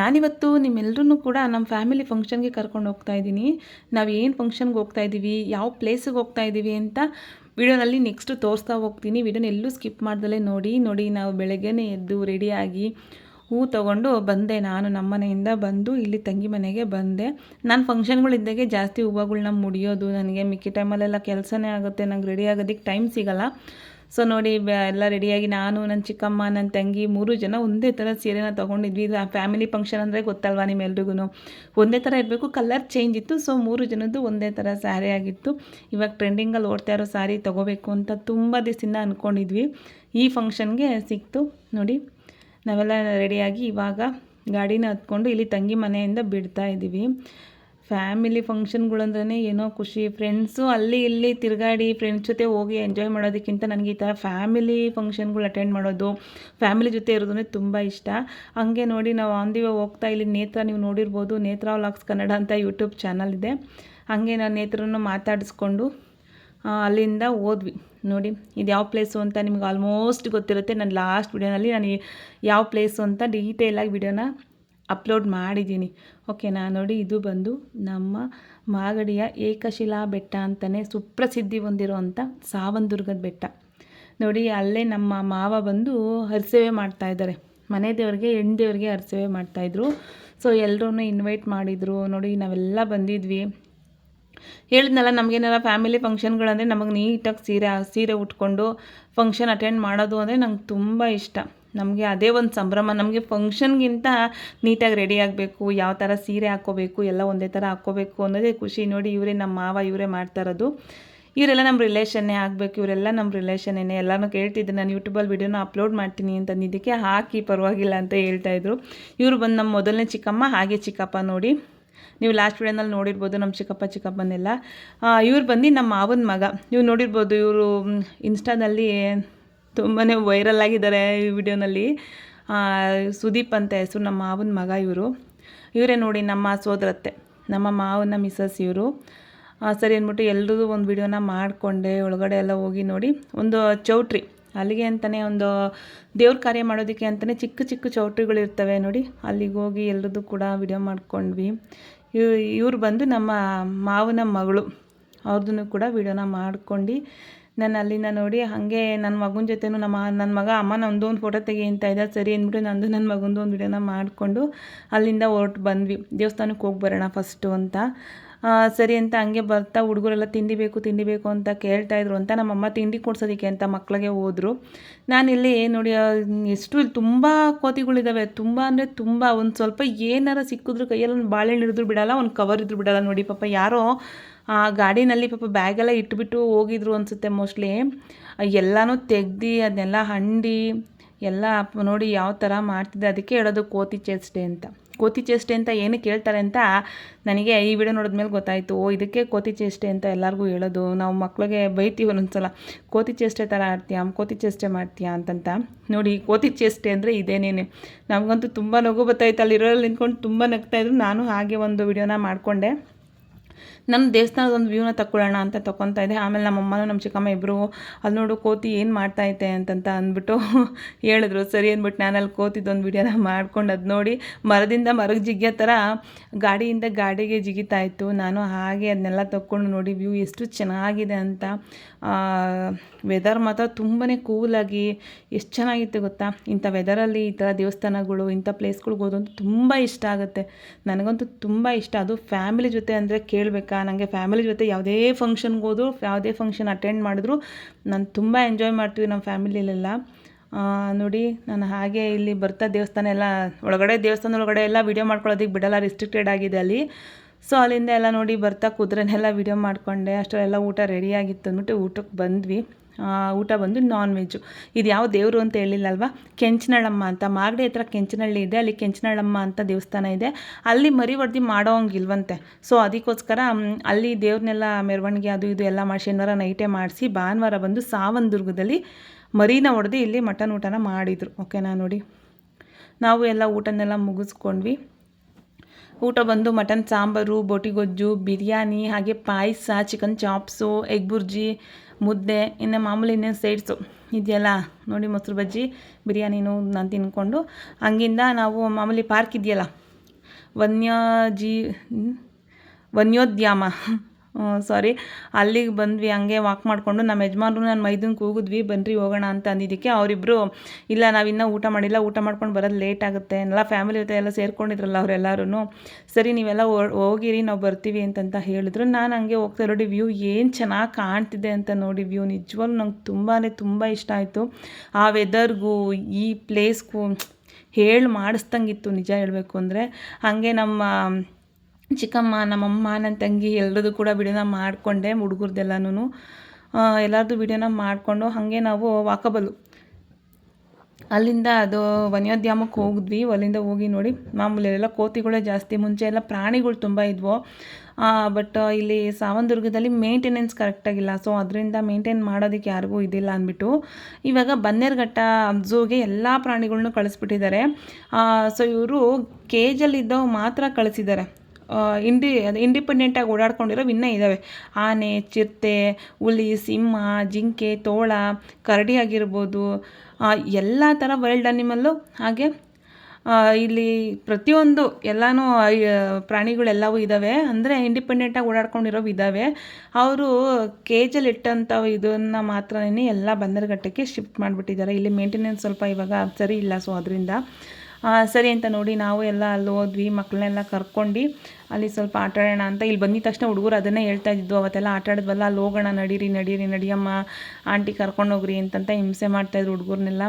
ನಾನಿವತ್ತು ನಿಮ್ಮೆಲ್ಲರೂ ಕೂಡ ನಮ್ಮ ಫ್ಯಾಮಿಲಿ ಫಂಕ್ಷನ್ಗೆ ಕರ್ಕೊಂಡು ಹೋಗ್ತಾ ಇದ್ದೀನಿ. ನಾವು ಏನು ಫಂಕ್ಷನ್ಗೆ ಹೋಗ್ತಾ ಇದ್ದೀವಿ ಯಾವ ಪ್ಲೇಸಿಗೆ ಹೋಗ್ತಾ ಇದ್ದೀವಿ ಅಂತ ವಿಡಿಯೋನಲ್ಲಿ ನೆಕ್ಸ್ಟು ತೋರಿಸ್ತಾ ಹೋಗ್ತೀನಿ. ವಿಡಿಯೋನ ಎಲ್ಲೂ ಸ್ಕಿಪ್ ಮಾಡ್ದಲೇ ನೋಡಿ ನೋಡಿ ನಾವು ಬೆಳಗ್ಗೆನೇ ಎದ್ದು ರೆಡಿಯಾಗಿ ಹೂ ತೊಗೊಂಡು ಬಂದೆ. ನಾನು ನಮ್ಮ ಮನೆಯಿಂದ ಬಂದು ಇಲ್ಲಿ ತಂಗಿ ಮನೆಗೆ ಬಂದೆ. ನಾನು ಫಂಕ್ಷನ್ಗಳಿದ್ದಾಗೆ ಜಾಸ್ತಿ ಹೂವುಗಳ್ನ ಮುಡಿಯೋದು, ನನಗೆ ಮಿಕ್ಕಿ ಟೈಮಲ್ಲೆಲ್ಲ ಕೆಲಸನೇ ಆಗುತ್ತೆ, ನಂಗೆ ರೆಡಿ ಆಗೋದಕ್ಕೆ ಟೈಮ್ ಸಿಗಲ್ಲ. ಸೊ ನೋಡಿ ಎಲ್ಲ ರೆಡಿಯಾಗಿ ನಾನು ನನ್ನ ಚಿಕ್ಕಮ್ಮ ನನ್ನ ತಂಗಿ ಮೂರು ಜನ ಒಂದೇ ಥರ ಸೀರೆನ ತೊಗೊಂಡಿದ್ವಿ. ಇದು ಫ್ಯಾಮಿಲಿ ಫಂಕ್ಷನ್ ಅಂದರೆ ಗೊತ್ತಲ್ವಾ ನಿಮ್ಮೆಲ್ರಿಗೂ ಒಂದೇ ಥರ ಇರಬೇಕು ಕಲರ್ ಚೇಂಜ್ ಇತ್ತು. ಸೊ ಮೂರು ಜನದ್ದು ಒಂದೇ ಥರ ಸ್ಯಾರಿ ಆಗಿತ್ತು. ಇವಾಗ ಟ್ರೆಂಡಿಂಗಲ್ಲಿ ಓಡ್ತಾ ಇರೋ ಸ್ಯಾರಿ ತೊಗೋಬೇಕು ಅಂತ ತುಂಬ ದಿವಸದಿಂದ ಅಂದ್ಕೊಂಡಿದ್ವಿ ಈ ಫಂಕ್ಷನ್ಗೆ ಸಿಕ್ತು. ನೋಡಿ, ನಾವೆಲ್ಲ ರೆಡಿಯಾಗಿ ಇವಾಗ ಗಾಡಿನ ಹತ್ಕೊಂಡು ಇಲ್ಲಿ ತಂಗಿ ಮನೆಯಿಂದ ಬಿಡ್ತಾ ಇದ್ದೀವಿ ಫ್ಯಾಮಿಲಿ ಫಂಕ್ಷನ್ಗಳಂದ್ರೆ ಏನೋ ಖುಷಿ. ಫ್ರೆಂಡ್ಸು ಅಲ್ಲಿ ಇಲ್ಲಿ ತಿರುಗಾಡಿ ಫ್ರೆಂಡ್ಸ್ ಜೊತೆ ಹೋಗಿ ಎಂಜಾಯ್ ಮಾಡೋದಕ್ಕಿಂತ ನನಗೆ ಈ ಥರ ಫ್ಯಾಮಿಲಿ ಫಂಕ್ಷನ್ಗಳು ಅಟೆಂಡ್ ಮಾಡೋದು ಫ್ಯಾಮಿಲಿ ಜೊತೆ ಇರೋದು ತುಂಬ ಇಷ್ಟ. ಹಂಗೆ ನೋಡಿ ನಾವು ಆನ್ ದಿ ಹೋಗ್ತಾ ಇಲ್ಲಿ ನೇತ್ರ ನೀವು ನೋಡಿರ್ಬೋದು. ನೇತ್ರ ವ್ಲಾಗ್ಸ್ ಕನ್ನಡ ಅಂತ ಯೂಟ್ಯೂಬ್ ಚಾನಲ್ ಇದೆ. ಹಾಗೆ ನಾನು ನೇತ್ರನ ಮಾತಾಡಿಸ್ಕೊಂಡು ಅಲ್ಲಿಂದ ಹೋದ್ವಿ. ನೋಡಿ, ಇದು ಯಾವ ಪ್ಲೇಸು ಅಂತ ನಿಮ್ಗೆ ಆಲ್ಮೋಸ್ಟ್ ಗೊತ್ತಿರುತ್ತೆ. ನಾನು ಲಾಸ್ಟ್ ವಿಡಿಯೋನಲ್ಲಿ ನಾನು ಯಾವ ಪ್ಲೇಸು ಅಂತ ಡೀಟೇಲಾಗಿ ವಿಡಿಯೋನ ಅಪ್ಲೋಡ್ ಮಾಡಿದ್ದೀನಿ. ಓಕೆನಾ ನೋಡಿ ಇದು ಬಂದು ನಮ್ಮ ಮಾಗಡಿಯ ಏಕಶಿಲಾ ಬೆಟ್ಟ ಅಂತಲೇ ಸುಪ್ರಸಿದ್ಧಿ ಹೊಂದಿರುವಂಥ ಸಾವಂದುರ್ಗದ ಬೆಟ್ಟ. ನೋಡಿ, ಅಲ್ಲೇ ನಮ್ಮ ಮಾವ ಬಂದು ಹರಿಸೇವೆ ಮಾಡ್ತಾಯಿದ್ದಾರೆ ಮನೆ ದೇವ್ರಿಗೆ ಹೆಣ್ಣು ದೇವ್ರಿಗೆ ಹರಿಸೇವೆ ಮಾಡ್ತಾಯಿದ್ರು ಸೊ ಎಲ್ಲರೂ ಇನ್ವೈಟ್ ಮಾಡಿದರು. ನೋಡಿ, ನಾವೆಲ್ಲ ಬಂದಿದ್ವಿ. ಹೇಳಿದ್ನಲ್ಲ, ನಮಗೇನಾರ ಫ್ಯಾಮಿಲಿ ಫಂಕ್ಷನ್ಗಳಂದರೆ ನಮಗೆ ನೀಟಾಗಿ ಸೀರೆ ಸೀರೆ ಉಟ್ಕೊಂಡು ಫಂಕ್ಷನ್ ಅಟೆಂಡ್ ಮಾಡೋದು ಅಂದರೆ ನಂಗೆ ತುಂಬ ಇಷ್ಟ. ನಮಗೆ ಅದೇ ಒಂದು ಸಂಭ್ರಮ. ನಮಗೆ ಫಂಕ್ಷನ್ಗಿಂತ ನೀಟಾಗಿ ರೆಡಿ ಆಗಬೇಕು, ಯಾವ ಥರ ಸೀರೆ ಹಾಕ್ಕೋಬೇಕು, ಎಲ್ಲ ಒಂದೇ ಥರ ಹಾಕ್ಕೋಬೇಕು ಅನ್ನೋದೇ ಖುಷಿ. ನೋಡಿ ಇವರೇ ನಮ್ಮ ಮಾವ, ಇವರೇ ಮಾಡ್ತಾ ಇರೋದು. ಇವರೆಲ್ಲ ನಮ್ಮ ರಿಲೇಷನ್ನೇ ಆಗಬೇಕು, ಇವರೆಲ್ಲ ನಮ್ಮ ರಿಲೇಷನ್ನೇ ಎಲ್ಲನೂ ಕೇಳ್ತಿದ್ದೆ, ನಾನು ಯೂಟ್ಯೂಬಲ್ಲಿ ವಿಡಿಯೋನ ಅಪ್ಲೋಡ್ ಮಾಡ್ತೀನಿ ಅಂತ ಇದಕ್ಕೆ ಹಾಕಿ, ಪರವಾಗಿಲ್ಲ ಅಂತ ಹೇಳ್ತಾಯಿದ್ರು ಇವರು ಬಂದು ನಮ್ಮ ಮೊದಲನೇ ಚಿಕ್ಕಮ್ಮ, ಹಾಗೆ ಚಿಕ್ಕಪ್ಪ ನೋಡಿ. ನೀವು ಲಾಸ್ಟ್ ವಿಡಿಯೋನಲ್ಲಿ ನೋಡಿರ್ಬೋದು ನಮ್ಮ ಚಿಕ್ಕಪ್ಪ ಚಿಕ್ಕಪ್ಪನೆಲ್ಲ ಇವ್ರು ಬಂದು ನಮ್ಮ ಮಾವನ ಮಗ. ನೀವು ನೋಡಿರ್ಬೋದು ಇವರು ಇನ್ಸ್ಟಾದಲ್ಲಿ ತುಂಬಾ ವೈರಲ್ ಆಗಿದ್ದಾರೆ ಈ ವಿಡಿಯೋನಲ್ಲಿ ಸುದೀಪ್ ಅಂತ ಹೆಸರು ನಮ್ಮ ಮಾವನ ಮಗ ಇವರು. ಇವರೇ ನೋಡಿ ನಮ್ಮ ಸೋದರತ್ತೆ, ನಮ್ಮ ಮಾವನ ಮಿಸಸ್ ಇವರು. ಸರಿ ಅಂದ್ಬಿಟ್ಟು ಎಲ್ಲರೂ ಒಂದು ವಿಡಿಯೋನ ಮಾಡಿಕೊಂಡೆ, ಒಳಗಡೆ ಎಲ್ಲ ಹೋಗಿ ನೋಡಿ. ಒಂದು ಚೌಟ್ರಿ, ಅಲ್ಲಿಗೆ ಅಂತಲೇ ಒಂದು ದೇವ್ರ ಕಾರ್ಯ ಮಾಡೋದಕ್ಕೆ ಅಂತಲೇ ಚಿಕ್ಕ ಚಿಕ್ಕ ಚೌಟ್ರಿಗಳಿರ್ತವೆ ನೋಡಿ. ಅಲ್ಲಿಗೆ ಹೋಗಿ ಎಲ್ಲರದ್ದು ಕೂಡ ವಿಡಿಯೋ ಮಾಡ್ಕೊಂಡ್ವಿ. ಇವ್ರು ಬಂದು ನಮ್ಮ ಮಾವನ ಮಗಳು. ಅವ್ರದ್ದು ಕೂಡ ವೀಡಿಯೋನ ಮಾಡ್ಕೊಂಡು ನಾನು ಅಲ್ಲಿಂದ ನೋಡಿ, ಹಾಗೆ ನನ್ನ ಮಗನ ಜೊತೆನೂ ನಮ್ಮ ನನ್ನ ಮಗ ಅಮ್ಮ ನಂದು ಒಂದು ಫೋಟೋ ತೆಗಿ ಅಂತ ಇದ್ದ ಸರಿ ಅಂದ್ಬಿಟ್ಟು ನಂದು ನನ್ನ ಮಗಂದು ಒಂದು ವಿಡಿಯೋನ ಮಾಡಿಕೊಂಡು ಅಲ್ಲಿಂದ ಹೊರಟು ಬಂದ್ವಿ. ದೇವಸ್ಥಾನಕ್ಕೆ ಹೋಗಿ ಬರೋಣ ಫಸ್ಟು ಅಂತ. ಸರಿ ಅಂತ ಹಂಗೆ ಬರ್ತಾ ಹುಡುಗರೆಲ್ಲ ತಿಂಡಿ ಬೇಕು ತಿಂಡಿ ಬೇಕು ಅಂತ ಕೇಳ್ತಾಯಿದ್ರು ಅಂತ ನಮ್ಮಮ್ಮ ತಿಂಡಿ ಕೊಡ್ಸೋದಕ್ಕೆ ಅಂತ ಮಕ್ಕಳಿಗೆ ಹೋದರು. ನಾನಿಲ್ಲಿ ನೋಡಿ ಎಷ್ಟು ಇಲ್ಲಿ ತುಂಬ ಕೋತಿಗಳಿದ್ದಾವೆ ತುಂಬ ಅಂದರೆ ತುಂಬ. ಒಂದು ಸ್ವಲ್ಪ ಏನಾರ ಸಿಕ್ಕಿದ್ರು ಕೈಯಲ್ಲಿ ಒಂದು ಬಾಳೆಹಣ್ಣು ಹಿಡಿದ್ರು ಬಿಡಲ್ಲ, ಒಂದು ಕವರ್ ಇದ್ರು ಬಿಡಲ್ಲ. ನೋಡಿ ಪಾಪ ಯಾರೋ ಗಾಡಿನಲ್ಲಿ ಪಾಪ ಬ್ಯಾಗೆಲ್ಲ ಇಟ್ಬಿಟ್ಟು ಹೋಗಿದ್ರು ಅನಿಸುತ್ತೆ ಮೋಸ್ಟ್ಲಿ. ಎಲ್ಲನೂ ತೆಗ್ದು ಅದನ್ನೆಲ್ಲ ಹಂಡಿ ಎಲ್ಲ ನೋಡಿ ಯಾವ ಥರ ಮಾಡ್ತಿದ್ದೆ ಅದಕ್ಕೆ ಹೇಳೋದು ಕೋತಿ ಚೇಷ್ಟೆ ಅಂತ. ಕೋತಿ ಚೇಷ್ಟೆ ಅಂತ ಏನು ಕೇಳ್ತಾರೆ ಅಂತ ನನಗೆ ಈ ವಿಡಿಯೋ ನೋಡಿದ ಮೇಲೆ ಗೊತ್ತಾಯಿತು. ಓ, ಇದಕ್ಕೆ ಕೋತಿ ಚೇಷ್ಟೆ ಅಂತ ಎಲ್ಲರಿಗೂ ಹೇಳೋದು. ನಾವು ಮಕ್ಕಳಿಗೆ ಬೈತೀವಿ ಒಂದೊಂದ್ಸಲ. ಕೋತಿ ಚೇಷ್ಟೆ ಥರ ಆಡ್ತೀಯಾ? ಕೋತಿ ಚೇಷ್ಟೆ ಮಾಡ್ತೀಯಾ ಅಂತಂತ. ನೋಡಿ, ಕೋತಿ ಚೇಷ್ಟೆ ಅಂದರೆ ಇದೇನೇನೆ? ನಮಗಂತೂ ತುಂಬ ನಗು ಬರ್ತಾಯಿತ್ತು ಅಲ್ಲಿರೋಲ್ಲಿ ನಿಂತ್ಕೊಂಡು ತುಂಬ ನಗ್ತಾಯಿದ್ರು ನಾನು ಹಾಗೆ ಒಂದು ವಿಡಿಯೋನ ಮಾಡಿಕೊಂಡೆ. ನಮ್ಮ ದೇವಸ್ಥಾನದ ಒಂದು ವ್ಯೂನ ತಕ್ಕೊಳ್ಳೋಣ ಅಂತ ತೊಗೊತಾ ಇದೆ. ಆಮೇಲೆ ನಮ್ಮ ಅಮ್ಮನೂ, ನಮ್ಮ ಚಿಕ್ಕಮ್ಮ ಇಬ್ಬರು ಅಲ್ಲಿ ನೋಡು ಕೋತಿ ಏನು ಮಾಡ್ತಾ ಮಾಡ್ತಾಯಿದ್ದೆ ಅಂತಂತ ಅಂದ್ಬಿಟ್ಟು ಹೇಳಿದ್ರು. ಸರಿ ಅಂದ್ಬಿಟ್ಟು ನಾನು ಅಲ್ಲಿ ಕೋತಿದ್ದೊಂದು ವಿಡಿಯೋನ ಮಾಡ್ಕೊಂಡು ಅದು ನೋಡಿ ಮರದಿಂದ ಮರಕ್ಕೆ ಜಿಗ್ಯೋ ಥರ ಗಾಡಿಯಿಂದ ಗಾಡಿಗೆ ಜಿಗಿತಾ ಇತ್ತು. ನಾನು ಹಾಗೆ ಅದನ್ನೆಲ್ಲ ತಕ್ಕೊಂಡು ನೋಡಿ ವ್ಯೂ ಎಷ್ಟು ಚೆನ್ನಾಗಿದೆ ಅಂತ. ವೆದರ್ ಮಾತ್ರ ತುಂಬಾ ಕೂಲಾಗಿ ಎಷ್ಟು ಚೆನ್ನಾಗಿತ್ತು ಗೊತ್ತಾ? ಇಂಥ ವೆದರಲ್ಲಿ ಈ ಥರ ದೇವಸ್ಥಾನಗಳು, ಇಂಥ ಪ್ಲೇಸ್ಗಳಿಗೆ ಹೋದಂತೂ ತುಂಬ ಇಷ್ಟ ಆಗುತ್ತೆ. ನನಗಂತೂ ತುಂಬ ಇಷ್ಟ. ಅದು ಫ್ಯಾಮಿಲಿ ಜೊತೆ ಅಂದರೆ ಕೇಳಬೇಕಾ ನನಗೆ ಫ್ಯಾಮಿಲಿ ಜೊತೆ ಯಾವುದೇ ಫಂಕ್ಷನ್ಗೆ ಹೋದ್ರು, ಯಾವುದೇ ಫಂಕ್ಷನ್ ಅಟೆಂಡ್ ಮಾಡಿದ್ರು, ನಾನು ತುಂಬ ಎಂಜಾಯ್ ಮಾಡ್ತೀವಿ ನಮ್ಮ ಫ್ಯಾಮಿಲಿಯಲ್ಲೆಲ್ಲ ನೋಡಿ, ನಾನು ಹಾಗೆ ಇಲ್ಲಿ ಬರ್ತಾ ದೇವಸ್ಥಾನ ಎಲ್ಲ, ಒಳಗಡೆ ದೇವಸ್ಥಾನ ಒಳಗಡೆ ಎಲ್ಲ ವೀಡಿಯೋ ಮಾಡ್ಕೊಳ್ಳೋದಕ್ಕೆ ಬಿಡಲ್ಲ ರಿಸ್ಟ್ರಿಕ್ಟೆಡ್ ಆಗಿದೆ ಅಲ್ಲಿ. ಸೊ ಅಲ್ಲಿಂದ ಎಲ್ಲ ನೋಡಿ ಬರ್ತಾ ಕುದುರೆನೆಲ್ಲ ವೀಡಿಯೋ ಮಾಡಿಕೊಂಡೆ, ಅಷ್ಟರಲ್ಲೆಲ್ಲ ಊಟ ರೆಡಿಯಾಗಿತ್ತು ಅಂದ್ಬಿಟ್ಟು ಊಟಕ್ಕೆ ಬಂದ್ವಿ. ಊಟ ಬಂದು ನಾನ್ ವೆಜ್ಜು ಇದು ಯಾವ ದೇವರು ಅಂತ ಹೇಳಿಲ್ಲಲ್ವ? ಕೆಂಚನಳ್ಳಮ್ಮ ಅಂತ. ಮಾಗಡಿ ಹತ್ರ ಕೆಂಚನಹಳ್ಳಿ ಇದೆ, ಅಲ್ಲಿ ಕೆಂಚನಳ್ಳಮ್ಮ ಅಂತ ದೇವಸ್ಥಾನ ಇದೆ. ಅಲ್ಲಿ ಮರಿ ಹೊಡೆದು ಮಾಡೋ ಹಂಗಿಲ್ವಂತೆ ಸೊ ಅದಕ್ಕೋಸ್ಕರ ಅಲ್ಲಿ ದೇವ್ರನ್ನೆಲ್ಲ ಮೆರವಣಿಗೆ ಅದು ಇದು ಎಲ್ಲ ಮಾಡಿ ಶನಿವಾರ ನೈಟೇ ಮಾಡಿಸಿ, ಭಾನುವಾರ ಬಂದು ಸಾವಂದುರ್ಗದಲ್ಲಿ ಮರಿನ ಹೊಡೆದು ಇಲ್ಲಿ ಮಟನ್ ಊಟನ ಮಾಡಿದರು. ಓಕೆನಾ ನೋಡಿ. ನಾವು ಎಲ್ಲ ಊಟನೆಲ್ಲ ಮುಗಿಸ್ಕೊಂಡ್ವಿ. ಊಟ ಬಂದು ಮಟನ್, ಸಾಂಬಾರು, ಬೋಟಿಗೊಜ್ಜು, ಬಿರಿಯಾನಿ, ಹಾಗೆ ಪಾಯಸ ಚಿಕನ್ ಚಾಪ್ಸು ಎಗ್ ಬುರ್ಜಿ ಮುದ್ದೆ, ಇನ್ನು ಮಾಮೂಲಿ ಇನ್ನೇನು ಸೈಡ್ಸು ಇದೆಯಲ್ಲ, ನೋಡಿ ಮೊಸರು ಬಜ್ಜಿ ಬಿರಿಯಾನಿನೂ ನಾನು ತಿನ್ಕೊಂಡು. ಹಂಗಿಂದ ನಾವು ಮಾಮೂಲಿ ಪಾರ್ಕ್ ಇದೆಯಲ್ಲ ವನ್ಯ ಜೀ ವನ್ಯೋದ್ಯಾಮ. ಸಾರಿ ಅಲ್ಲಿಗೆ ಬಂದ್ವಿ, ಹಂಗೆ ವಾಕ್ ಮಾಡಿಕೊಂಡು ನಮ್ಮ ಯಜಮಾನ್ರು ನಾನು ಮೈದುನ್ ಕೂಗಿದ್ವಿ, ಬನ್ರಿ ಹೋಗೋಣ ಅಂತ ಅಂದಿದ್ದಕ್ಕೆ ಅವರಿಬ್ಬರು ಇಲ್ಲ ನಾವಿನ್ನೂ ಊಟ ಮಾಡಿಲ್ಲ, ಊಟ ಮಾಡ್ಕೊಂಡು ಬರೋದು ಲೇಟ್ ಆಗುತ್ತೆ, ಎಲ್ಲ ಫ್ಯಾಮಿಲಿ ಜೊತೆ ಎಲ್ಲ ಸೇರ್ಕೊಂಡಿದ್ರಲ್ಲ ಅವರೆಲ್ಲರೂ ಸರಿ ನೀವೆಲ್ಲ ಹೋಗಿರಿ, ನಾವು ಬರ್ತೀವಿ ಅಂತಂತ ಹೇಳಿದ್ರು. ನಾನು ಹಂಗೆ ಹೋಗ್ತಾ ನೋಡಿ ವ್ಯೂ ಏನು ಚೆನ್ನಾಗಿ ಕಾಣ್ತಿದೆ ಅಂತ ನೋಡಿ ವ್ಯೂ ನಿಜವಾಗ್ಲೂ ನಂಗೆ ತುಂಬಾ ತುಂಬ ಇಷ್ಟ ಆಯಿತು. ಆ ವೆದರ್ಗೂ ಈ ಪ್ಲೇಸ್ಗೂ ಹೇಳಿ ಮಾಡಿಸ್ದಂಗಿತ್ತು, ನಿಜ ಹೇಳಬೇಕು ಅಂದರೆ. ಹಾಗೆ ನಮ್ಮ ಚಿಕ್ಕಮ್ಮ, ನಮ್ಮಮ್ಮ ನನ್ನ ತಂಗಿ ಎಲ್ಲರದ್ದು ಕೂಡ ವಿಡಿಯೋನ ಮಾಡಿಕೊಂಡೆ ಹುಡುಗರ್ದೆಲ್ಲನೂ ಎಲ್ಲರದ್ದು ವಿಡಿಯೋನ ಮಾಡಿಕೊಂಡು ಹಾಗೆ ನಾವು ವಾಕಬಲ್ಲು ಅಲ್ಲಿಂದ ಅದು ವನ್ಯೋದ್ಯಾಮಕ್ಕೆ ಹೋಗಿದ್ವಿ. ಅಲ್ಲಿಂದ ಹೋಗಿ ನೋಡಿ, ಮಾಮೂಲಿ ಎಲ್ಲ ಕೋತಿಗಳೇ ಜಾಸ್ತಿ, ಮುಂಚೆ ಎಲ್ಲ ಪ್ರಾಣಿಗಳು ತುಂಬ ಇದ್ವು. ಬಟ್ ಇಲ್ಲಿ ಸಾವಂದುರ್ಗದಲ್ಲಿ ಮೇಂಟೆನೆನ್ಸ್ ಕರೆಕ್ಟಾಗಿಲ್ಲ ಸೊ ಅದರಿಂದ ಮೇಂಟೈನ್ ಮಾಡೋದಕ್ಕೆ ಯಾರಿಗೂ ಇದಿಲ್ಲ ಅಂದ್ಬಿಟ್ಟು, ಇವಾಗ ಬನ್ನೇರ್ಘಟ್ಟ ಝೂಗೆ ಎಲ್ಲ ಪ್ರಾಣಿಗಳನ್ನೂ ಕಳಿಸ್ಬಿಟ್ಟಿದ್ದಾರೆ. ಸೊ ಇವರು ಕೇಜಲ್ಲಿದ್ದವು ಮಾತ್ರ ಕಳಿಸಿದ್ದಾರೆ. ಇಂಡಿ, ಅದು ಇಂಡಿಪೆಂಡೆಂಟಾಗಿ ಓಡಾಡ್ಕೊಂಡಿರೋ ಇನ್ನೂ ಇದ್ದಾವೆ ಆನೆ, ಚಿರತೆ, ಹುಲಿ, ಸಿಂಹ, ಜಿಂಕೆ, ತೋಳ, ಕರಡಿ ಆಗಿರ್ಬೋದು ಎಲ್ಲ ಥರ ವೈಲ್ಡ್ ಅನಿಮಲ್ಲು ಹಾಗೆ ಇಲ್ಲಿ ಪ್ರತಿಯೊಂದು ಎಲ್ಲನೂ ಪ್ರಾಣಿಗಳೆಲ್ಲವೂ ಇದ್ದಾವೆ ಅಂದರೆ ಇಂಡಿಪೆಂಡೆಂಟಾಗಿ ಓಡಾಡ್ಕೊಂಡಿರೋವು ಇದ್ದಾವೆ ಅವರು ಕೇಜಲ್ಲಿ ಇಟ್ಟಂಥ ಇದನ್ನು ಮಾತ್ರನೇ ಎಲ್ಲ ಬಂದರಗಟ್ಟಕ್ಕೆ ಶಿಫ್ಟ್ ಮಾಡಿಬಿಟ್ಟಿದ್ದಾರೆ. ಇಲ್ಲಿ ಮೇಂಟೆನೆನ್ಸ್ ಸ್ವಲ್ಪ ಇವಾಗ ಸರಿ ಇಲ್ಲ. ಸೊ ಅದರಿಂದ ಸರಿ ಅಂತ ನೋಡಿ ನಾವು ಎಲ್ಲ ಅಲ್ಲಿ ಹೋದ್ವಿ ಮಕ್ಕಳನ್ನೆಲ್ಲ ಕರ್ಕೊಂಡು ಅಲ್ಲಿ ಸ್ವಲ್ಪ ಆಟ ಆಡೋಣ ಅಂತ. ಇಲ್ಲಿ ಬಂದಿದ ತಕ್ಷಣ ಹುಡುಗರು ಅದನ್ನೇ ಹೇಳ್ತಾ ಇದ್ದಿದ್ದು ಅವತ್ತೆಲ್ಲ ಆಟ ಆಡಿದ್ವಲ್ಲ, ಅಲ್ಲಿ ಹೋಗೋಣ, ನಡೀರಿ ನಡೀರಿ ನಡಿಯಮ್ಮ ಆಂಟಿ ಕರ್ಕೊಂಡೋಗ್ರಿ ಅಂತಂತ ಹಿಂಸೆ ಮಾಡ್ತಾಯಿದ್ರು ಹುಡುಗರನ್ನೆಲ್ಲ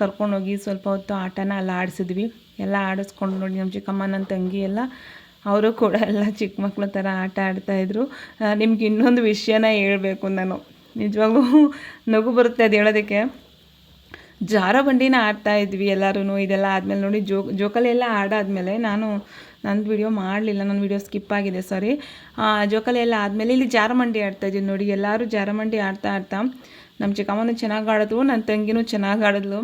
ಕರ್ಕೊಂಡೋಗಿ ಸ್ವಲ್ಪ ಹೊತ್ತು ಆಟನ ಅಲ್ಲಿ ಆಡಿಸಿದ್ವಿ. ಎಲ್ಲ ಆಡಿಸ್ಕೊಂಡು ನೋಡಿ ನಮ್ಮ ಚಿಕ್ಕಮ್ಮ, ನನ್ನ ತಂಗಿ ಎಲ್ಲ, ಅವರು ಕೂಡ ಎಲ್ಲ ಚಿಕ್ಕ ಮಕ್ಕಳ ಥರ ಆಟ ಆಡ್ತಾಯಿದ್ರು ನಿಮ್ಗೆ ಇನ್ನೊಂದು ವಿಷಯನ ಹೇಳಬೇಕು ನಾನು. ನಿಜವಾಗ್ಲೂ ನಗು ಬರುತ್ತೆ ಅದು ಹೇಳೋದಕ್ಕೆ. ಜಾರ ಬಂಡಿನ ಆಡ್ತಾ ಇದ್ವಿ ಎಲ್ಲರೂ ಇದೆಲ್ಲ ಆದಮೇಲೆ ನೋಡಿ ಜೋ ಜೋಕಾಲಿ ಎಲ್ಲ ಆಡಾದ್ಮೇಲೆ ನಾನು ನಂದು ವಿಡಿಯೋ ಮಾಡಲಿಲ್ಲ ನನ್ನ ವಿಡಿಯೋ ಸ್ಕಿಪ್ ಆಗಿದೆ ಸಾರಿ ಜೋಕಾಲಿ ಎಲ್ಲ ಆದಮೇಲೆ ಇಲ್ಲಿ ಜಾರಮಂಡಿ ಆಡ್ತಾ ಇದ್ದೀನಿ ನೋಡಿ, ಎಲ್ಲರೂ ಜಾರಮಂಡಿ ಆಡ್ತಾ ಆಡ್ತಾ ನಮ್ಮ ಚಿಕ್ಕಮ್ಮನೂ ಚೆನ್ನಾಗಿ ಆಡಿದ್ವು ನನ್ನ ತಂಗಿನೂ ಚೆನ್ನಾಗಿ ಆಡಿದ್ಲು.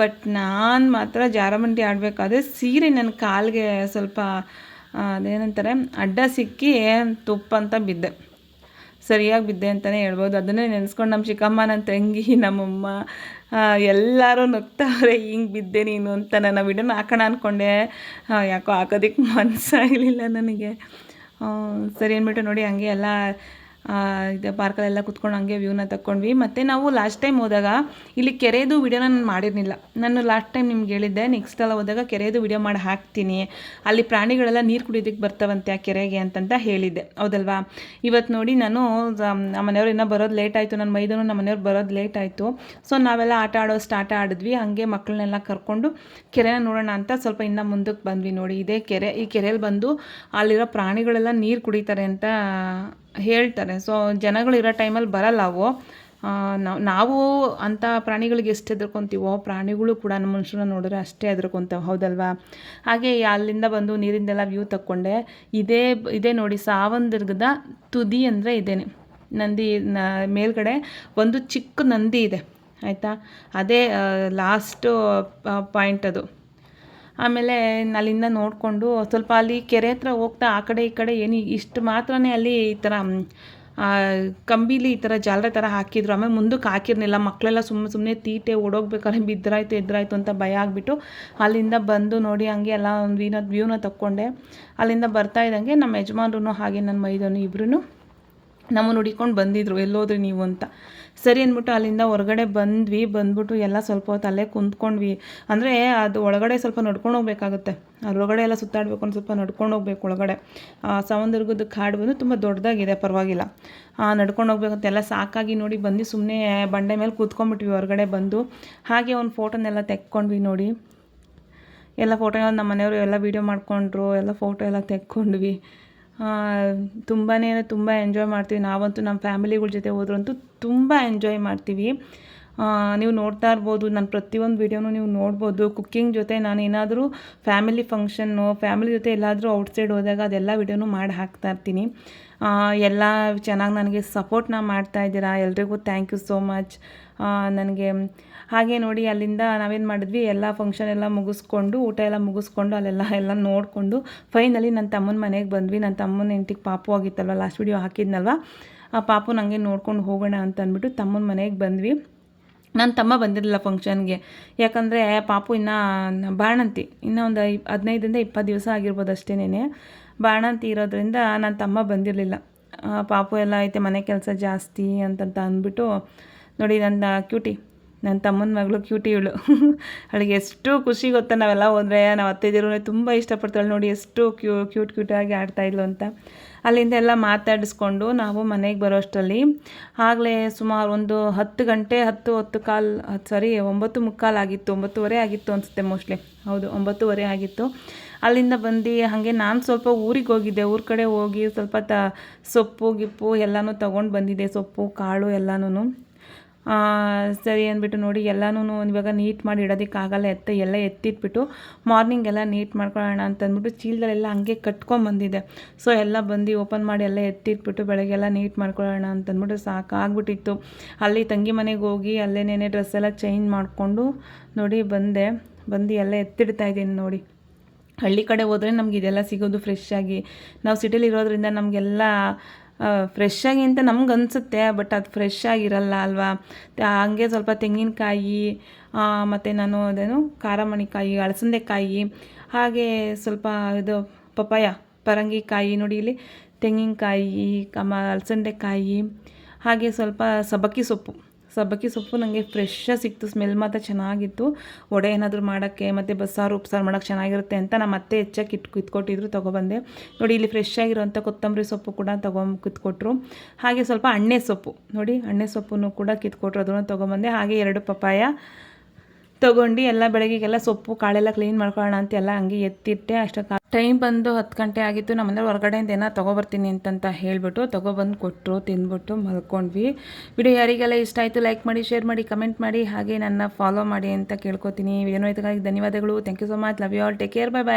ಬಟ್ ನಾನು ಮಾತ್ರ ಜಾರಮಂಡಿ ಆಡಬೇಕಾದ್ರೆ ಸೀರೆ ನನ್ನ ಕಾಲಿಗೆ ಸ್ವಲ್ಪ ಅದೇನಂತಾರೆ, ಅಡ್ಡ ಸಿಕ್ಕಿ ತುಪ್ಪ ಅಂತ ಬಿದ್ದೆ. ಸರಿಯಾಗಿ ಬಿದ್ದೆ ಅಂತಲೇ ಹೇಳ್ಬೋದು. ಅದನ್ನೇ ನೆನೆಸ್ಕೊಂಡು ನಮ್ಮ ಚಿಕ್ಕಮ್ಮ ನನ್ನ ತಂಗಿ, ನಮ್ಮಮ್ಮ ಎಲ್ಲರೂ ನಗ್ತಾವ್ರೆ, ಹಿಂಗೆ ಬಿದ್ದೆ ನೀನು ಅಂತ ನನ್ನ ವಿಡಿಯೋನ ಹಾಕೋಣ ಅಂದ್ಕೊಂಡೆ ಯಾಕೋ ಹಾಕೋದಕ್ಕೆ ಮನಸ್ಸಾಗಲಿಲ್ಲ ನನಗೆ. ಸರಿ ಅಂದ್ಬಿಟ್ಟು ನೋಡಿ, ಹಂಗೆ ಎಲ್ಲ ಇದು ಪಾರ್ಕಲ್ಲೆಲ್ಲ ಕುತ್ಕೊಂಡು ಹಂಗೆ ವ್ಯೂನ ತಕ್ಕೊಂಡ್ವಿ. ಮತ್ತು ನಾವು ಲಾಸ್ಟ್ ಟೈಮ್ ಹೋದಾಗ ಇಲ್ಲಿ ಕೆರೆದು ವಿಡಿಯೋನ ನಾನು ಮಾಡಿರಲಿಲ್ಲ. ನಾನು ಲಾಸ್ಟ್ ಟೈಮ್ ನಿಮ್ಗೆ ಹೇಳಿದ್ದೆ ನೆಕ್ಸ್ಟ್ ಎಲ್ಲ ಹೋದಾಗ ಕೆರೆದು ವಿಡಿಯೋ ಮಾಡಿ ಹಾಕ್ತೀನಿ. ಅಲ್ಲಿ ಪ್ರಾಣಿಗಳೆಲ್ಲ ನೀರು ಕುಡಿಯೋದಕ್ಕೆ ಬರ್ತಾವಂತೆ ಆ ಕೆರೆಗೆ ಅಂತಂತ ಹೇಳಿದ್ದೆ. ಹೌದಲ್ವಾ? ಇವತ್ತು ನೋಡಿ ನಾನು ನಮ್ಮ ಮನೆಯವ್ರು ಇನ್ನೂ ಬರೋದು ಲೇಟ್ ಆಯಿತು. ನನ್ನ ಮೈದನು ನಮ್ಮ ಮನೆಯವ್ರು ಬರೋದು ಲೇಟ್ ಆಯಿತು. ಸೊ ನಾವೆಲ್ಲ ಆಟ ಆಡೋ ಸ್ಟಾರ್ಟ್ ಆಡಿದ್ವಿ. ಹಾಗೆ ಮಕ್ಕಳನ್ನೆಲ್ಲ ಕರ್ಕೊಂಡು ಕೆರೆನ ನೋಡೋಣ ಅಂತ ಸ್ವಲ್ಪ ಇನ್ನೂ ಮುಂದಕ್ಕೆ ಬಂದ್ವಿ ನೋಡಿ. ಇದೇ ಕೆರೆ, ಈ ಕೆರೆಯಲ್ಲಿ ಬಂದು ಅಲ್ಲಿರೋ ಪ್ರಾಣಿಗಳೆಲ್ಲ ನೀರು ಕುಡಿತಾರೆ ಅಂತ ಹೇಳ್ತಾರೆ. ಸೊ ಜನಗಳಿರೋ ಟೈಮಲ್ಲಿ ಬರಲ್ಲ ಅವು. ನಾವು ನಾವು ಅಂಥ ಪ್ರಾಣಿಗಳಿಗೆ ಎಷ್ಟು ಹೆದರ್ಕೊತೀವೋ, ಪ್ರಾಣಿಗಳು ಕೂಡ ನಮ್ಮ ಮನುಷ್ಯರನ್ನ ನೋಡಿದ್ರೆ ಅಷ್ಟೇ ಹೆದರ್ಕೊತಾವೆ, ಹೌದಲ್ವಾ? ಹಾಗೆ ಅಲ್ಲಿಂದ ಬಂದು ನೀರಿಂದೆಲ್ಲ ವ್ಯೂ ತಕ್ಕೊಂಡೆ. ಇದೇ ಇದೇ ನೋಡಿ ಸಾವಂದುರ್ಗದ ತುದಿ ಅಂದರೆ ಇದೇನೆ. ನಂದಿ, ನ, ಮೇಲ್ಗಡೆ ಒಂದು ಚಿಕ್ಕ ನಂದಿ ಇದೆ. ಆಯಿತಾ? ಅದೇ ಲಾಸ್ಟು ಪಾಯಿಂಟ್ ಅದು. ಆಮೇಲೆ ಅಲ್ಲಿಂದ ನೋಡಿಕೊಂಡು ಸ್ವಲ್ಪ ಅಲ್ಲಿ ಕೆರೆ ಹತ್ರ ಹೋಗ್ತಾ ಆ ಕಡೆ ಈ ಕಡೆ ಏನು ಇಷ್ಟು ಮಾತ್ರನೇ ಅಲ್ಲಿ ಈ ಥರ ಕಂಬಿಲಿ ಈ ಥರ ಜಾಲರೆ ಥರ ಹಾಕಿದ್ರು. ಆಮೇಲೆ ಮುಂದಕ್ಕೆ ಹಾಕಿರ್ನಿಲ್ಲ ಮಕ್ಕಳೆಲ್ಲ ಸುಮ್ಮನೆ ಸುಮ್ಮನೆ ತೀಟೆ ಓಡೋಗ್ಬೇಕಾದ್ರೆ ಬಿದ್ದರಾಯ್ತು ಎದ್ರಾಯ್ತು ಅಂತ ಭಯ ಆಗಿಬಿಟ್ಟು ಅಲ್ಲಿಂದ ಬಂದು ನೋಡಿ ಹಂಗೆ ಎಲ್ಲ ಒಂದು ವೀನ ವ್ಯೂನ ತಕ್ಕೊಂಡೆ. ಅಲ್ಲಿಂದ ಬರ್ತಾ ಇದ್ದಂಗೆ ನಮ್ಮ ಯಜಮಾನ್ರು ಹಾಗೆ ನನ್ನ ಮೈದನು ಇಬ್ರು ನಮ್ಮನ್ನು ಹುಡಿಕೊಂಡು ಬಂದಿದ್ರು, ಎಲ್ಲೋದ್ರಿ ನೀವು ಅಂತ. ಸರಿ ಅಂದ್ಬಿಟ್ಟು ಅಲ್ಲಿಂದ ಹೊರಗಡೆ ಬಂದ್ವಿ. ಬಂದ್ಬಿಟ್ಟು ಎಲ್ಲ ಸ್ವಲ್ಪ ಹೊತ್ತು ಅಲ್ಲೇ ಕುಂತ್ಕೊಂಡ್ವಿ. ಅಂದರೆ ಅದು ಒಳಗಡೆ ಸ್ವಲ್ಪ ನಡ್ಕೊಂಡು ಹೋಗ್ಬೇಕಾಗುತ್ತೆ. ಅಲ್ಲಿ ಎಲ್ಲ ಸುತ್ತಾಡಬೇಕು ಅಂತ ಸ್ವಲ್ಪ ನಡ್ಕೊಂಡು ಹೋಗ್ಬೇಕು ಒಳಗಡೆ. ಸಾವಂದುರ್ಗದ ಕಾಡು ಬಂದು ತುಂಬ ದೊಡ್ಡದಾಗಿದೆ, ಪರವಾಗಿಲ್ಲ. ನಡ್ಕೊಂಡು ಹೋಗ್ಬೇಕಂತ ಎಲ್ಲ ಸಾಕಾಗಿ ನೋಡಿ ಬಂದು ಸುಮ್ಮನೆ ಬಂಡೆ ಮೇಲೆ ಕೂತ್ಕೊಂಡ್ಬಿಟ್ವಿ ಹೊರಗಡೆ ಬಂದು. ಹಾಗೆ ಒಂದು ಫೋಟೋನೆಲ್ಲ ತೆಕ್ಕೊಂಡ್ವಿ ನೋಡಿ. ಎಲ್ಲ ಫೋಟೋ ನಮ್ಮ ಮನೆಯವರು ಎಲ್ಲ ವೀಡಿಯೋ ಮಾಡಿಕೊಂಡ್ರು, ಎಲ್ಲ ಫೋಟೋ ಎಲ್ಲ ತೆಕ್ಕೊಂಡ್ವಿ. ತುಂಬಾ ತುಂಬ ಎಂಜಾಯ್ ಮಾಡ್ತೀವಿ. ನಾವಂತೂ ನಮ್ಮ ಫ್ಯಾಮಿಲಿಗಳ ಜೊತೆ ಹೋದ್ರಂತೂ ತುಂಬ ಎಂಜಾಯ್ ಮಾಡ್ತೀವಿ. ನೀವು ನೋಡ್ತಾ ಇರ್ಬೋದು, ನಾನು ಪ್ರತಿಯೊಂದು ವೀಡಿಯೋನೂ ನೀವು ನೋಡ್ಬೋದು. ಕುಕ್ಕಿಂಗ್ ಜೊತೆ ನಾನು ಏನಾದರೂ ಫ್ಯಾಮಿಲಿ ಫಂಕ್ಷನ್ನು ಫ್ಯಾಮಿಲಿ ಜೊತೆ ಎಲ್ಲಾದರೂ ಔಟ್ಸೈಡ್ ಹೋದಾಗ ಅದೆಲ್ಲ ವೀಡಿಯೋನು ಮಾಡಿ ಹಾಕ್ತಾ ಇರ್ತೀನಿ. ಎಲ್ಲ ಚೆನ್ನಾಗಿ ನನಗೆ ಸಪೋರ್ಟ್ನ ಮಾಡ್ತಾ ಇದ್ದೀರಾ? ಎಲ್ರಿಗೂ ಥ್ಯಾಂಕ್ ಯು ಸೋ ಮಚ್ ನನಗೆ ಹಾಗೆ ನೋಡಿ ಅಲ್ಲಿಂದ ನಾವೇನು ಮಾಡಿದ್ವಿ, ಎಲ್ಲ ಫಂಕ್ಷನ್ ಎಲ್ಲ ಮುಗಿಸ್ಕೊಂಡು, ಊಟ ಎಲ್ಲ ಮುಗಿಸ್ಕೊಂಡು ಅಲ್ಲೆಲ್ಲ ಎಲ್ಲ ನೋಡಿಕೊಂಡು ಫೈನಲಿ ನನ್ನ ತಮ್ಮನ ಮನೆಗೆ ಬಂದ್ವಿ. ನನ್ನ ತಮ್ಮನ ಹೆಂಟಿಗೆ ಪಾಪು ಆಗಿತ್ತಲ್ವ ಲಾಸ್ಟ್ ವಿಡಿಯೋ ಹಾಕಿದ್ನಲ್ವ? ಆ ಪಾಪು ನನಗೆ ನೋಡ್ಕೊಂಡು ಹೋಗೋಣ ಅಂತ ಅಂದ್ಬಿಟ್ಟು ತಮ್ಮನ ಮನೆಗೆ ಬಂದ್ವಿ. ನನ್ನ ತಮ್ಮ ಬಂದಿರಲಿಲ್ಲ ಫಂಕ್ಷನ್ಗೆ ಯಾಕಂದರೆ ಪಾಪು ಇನ್ನೂ ಬಾಣಂತಿ, ಇನ್ನೂ ಒಂದು ಐ ಹದಿನೈದರಿಂದ ಇಪ್ಪತ್ತು ದಿವಸ ಆಗಿರ್ಬೋದು ಅಷ್ಟೇನೆ ಬಾಣಂತಿ ಇರೋದ್ರಿಂದ ನನ್ನ ತಮ್ಮ ಬಂದಿರಲಿಲ್ಲ. ಪಾಪು ಎಲ್ಲ ಐತೆ, ಮನೆ ಕೆಲಸ ಜಾಸ್ತಿ ಅಂತಂತ ಅಂದ್ಬಿಟ್ಟು ನೋಡಿ ನನ್ನ ಕ್ಯೂಟಿ ನನ್ನ ತಮ್ಮನ ಮಗಳು ಕ್ಯೂಟಿ ಇವಳು. ಅವಳಿಗೆ ಎಷ್ಟು ಖುಷಿ ಗೊತ್ತಾ ನಾವೆಲ್ಲ ಹೋದರೆ, ನಾವು ಅತ್ತೆದಿರು ತುಂಬ ಇಷ್ಟಪಡ್ತಾಳೆ ನೋಡಿ ಎಷ್ಟು ಕ್ಯೂ ಕ್ಯೂಟ್ ಕ್ಯೂಟಾಗಿ ಆಡ್ತಾಯಿದ್ಲು ಅಂತ. ಅಲ್ಲಿಂದ ಎಲ್ಲ ಮಾತಾಡಿಸ್ಕೊಂಡು ನಾವು ಮನೆಗೆ ಬರೋ ಅಷ್ಟರಲ್ಲಿ ಆಗಲೇ ಸುಮಾರು ಒಂದು ಹತ್ತು ಗಂಟೆ, ಹತ್ತು ಹತ್ತು ಕಾಲು ಸಾರಿ ಒಂಬತ್ತು ಮುಕ್ಕಾಲು ಆಗಿತ್ತು, ಒಂಬತ್ತುವರೆ ಆಗಿತ್ತು ಅನಿಸುತ್ತೆ ಮೋಸ್ಟ್ಲಿ ಹೌದು, ಒಂಬತ್ತುವರೆ ಆಗಿತ್ತು. ಅಲ್ಲಿಂದ ಬಂದು ಹಾಗೆ ನಾನು ಸ್ವಲ್ಪ ಊರಿಗೆ ಹೋಗಿದ್ದೆ. ಊರ ಕಡೆ ಹೋಗಿ ಸ್ವಲ್ಪ ತ, ಸೊಪ್ಪು, ಗಿಪ್ಪು ಎಲ್ಲನೂ ತೊಗೊಂಡು ಬಂದಿದ್ದೆ. ಸೊಪ್ಪು, ಕಾಳು ಎಲ್ಲನೂ ಸರಿ ಅಂದ್ಬಿಟ್ಟು ನೋಡಿ ಎಲ್ಲನೂ ಇವಾಗ ನೀಟ್ ಮಾಡಿ ಇಡೋದಕ್ಕಾಗಲ್ಲ, ಎತ್ತ, ಎಲ್ಲ ಎತ್ತಿಟ್ಬಿಟ್ಟು ಮಾರ್ನಿಂಗ್ ಎಲ್ಲ ನೀಟ್ ಮಾಡ್ಕೊಳ್ಳೋಣ ಅಂತ ಅಂದ್ಬಿಟ್ಟು ಚೀಲದಲ್ಲೆಲ್ಲ ಹಂಗೆ ಕಟ್ಕೊಂಬಂದಿದೆ ಸೊ ಎಲ್ಲ ಬಂದು ಓಪನ್ ಮಾಡಿ ಎಲ್ಲ ಎತ್ತಿಟ್ಬಿಟ್ಟು ಬೆಳಗ್ಗೆಲ್ಲ ನೀಟ್ ಮಾಡ್ಕೊಳ್ಳೋಣ ಅಂತಂದ್ಬಿಟ್ಟು ಸಾಕಾಗ್ಬಿಟ್ಟಿತ್ತು. ಅಲ್ಲಿ ತಂಗಿ ಮನೆಗೆ ಹೋಗಿ ಅಲ್ಲೇನೇನೆ ಡ್ರೆಸ್ ಎಲ್ಲ ಚೇಂಜ್ ಮಾಡಿಕೊಂಡು ನೋಡಿ ಬಂದೆ. ಬಂದು ಎಲ್ಲ ಎತ್ತಿಡ್ತಾ ಇದ್ದೀನಿ ನೋಡಿ. ಹಳ್ಳಿ ಕಡೆ ಹೋದರೆ ನಮ್ಗೆ ಇದೆಲ್ಲ ಸಿಗೋದು ಫ್ರೆಶ್ ಆಗಿ. ನಾವು ಸಿಟಿಲಿ ಇರೋದ್ರಿಂದ ನಮಗೆಲ್ಲ ಫ್ರೆಶ್ ಆಗಿ ಅಂತ ನಮ್ಗೆ ಅನಿಸುತ್ತೆ ಬಟ್ ಅದು ಫ್ರೆಶ್ ಆಗಿರಲ್ಲ ಅಲ್ವಾ? ಹಂಗೆ ಸ್ವಲ್ಪ ತೆಂಗಿನಕಾಯಿ ಮತ್ತು ನಾನು ಅದೇನು ಖಾರಮಣಿಕಾಯಿ ಅಳಸಂದೆಕಾಯಿ ಹಾಗೆ ಸ್ವಲ್ಪ ಇದು ಪಪಾಯ ಪರಂಗಿಕಾಯಿ ನೋಡಿ ಇಲ್ಲಿ, ತೆಂಗಿನಕಾಯಿ, ಕಮ, ಅಲಸಂದೆಕಾಯಿ, ಹಾಗೆ ಸ್ವಲ್ಪ ಸಬ್ಬಕ್ಕಿ ಸೊಪ್ಪು. ಸಬ್ಬಕ್ಕಿ ಸೊಪ್ಪು ನನಗೆ ಫ್ರೆಶ್ಶಾಗಿ ಸಿಕ್ತು, ಸ್ಮೆಲ್ ಮಾತ್ರ ಚೆನ್ನಾಗಿತ್ತು. ವಡೆ ಏನಾದರೂ ಮಾಡೋಕ್ಕೆ ಮತ್ತು ಬಸ್ಸಾರು ಉಪ್ಸಾರು ಮಾಡೋಕ್ಕೆ ಚೆನ್ನಾಗಿರುತ್ತೆ ಅಂತ ನಮ್ಮ ಅತ್ತೆ ಹೆಚ್ಚಾಗಿ ಇಟ್ ಕಿತ್ಕೊಟ್ಟಿದ್ರು, ತೊಗೊಬಂದೆ. ನೋಡಿ, ಇಲ್ಲಿ ಫ್ರೆಶ್ ಆಗಿರೋಂಥ ಕೊತ್ತಂಬರಿ ಸೊಪ್ಪು ಕೂಡ ತೊಗೊಂಡು ಕಿತ್ಕೊಟ್ರು. ಹಾಗೆ ಸ್ವಲ್ಪ ಅಣ್ಣೆ ಸೊಪ್ಪು. ನೋಡಿ ಅಣ್ಣೆ ಸೊಪ್ಪನ್ನು ಕೂಡ ಕಿತ್ಕೊಟ್ರು, ಅದನ್ನು ತೊಗೊಂಬಂದೆ. ಹಾಗೆ ಎರಡು ಪಪಾಯ ತೊಗೊಂಡು ಎಲ್ಲ ಬೆಳಗ್ಗೆಗೆಲ್ಲ ಸೊಪ್ಪು, ಕಾಳೆಲ್ಲ ಕ್ಲೀನ್ ಮಾಡ್ಕೊಳ್ಳೋಣ ಅಂತ ಎಲ್ಲ ಹಂಗೆ ಎತ್ತಿಟ್ಟೆ. ಅಷ್ಟಕ್ಕೆ ಟೈಮ್ ಬಂದು ಹತ್ತು ಗಂಟೆ ಆಗಿತ್ತು. ನಮ್ಮನೆ ಹೊರಗಡೆಯಿಂದ ಏನೋ ತೊಗೊಬರ್ತೀನಿ ಅಂತಂತ ಹೇಳಿಬಿಟ್ಟು ತೊಗೊಬಂದು ಕೊಟ್ಟರು ತಿಂದ್ಬಿಟ್ಟು ಮಲ್ಕೊಂಡ್ವಿ. ವಿಡಿಯೋ ಯಾರಿಗೆಲ್ಲ ಇಷ್ಟ ಆಯಿತು ಲೈಕ್ ಮಾಡಿ ಶೇರ್ ಮಾಡಿ ಕಮೆಂಟ್ ಮಾಡಿ, ಹಾಗೆ ನನ್ನ ಫಾಲೋ ಮಾಡಿ ಅಂತ ಕೇಳ್ಕೊತೀನಿ. ವಿಡಿಯೋ ಧನ್ಯವಾದಗಳು. Thank you so much love you all take care bye bye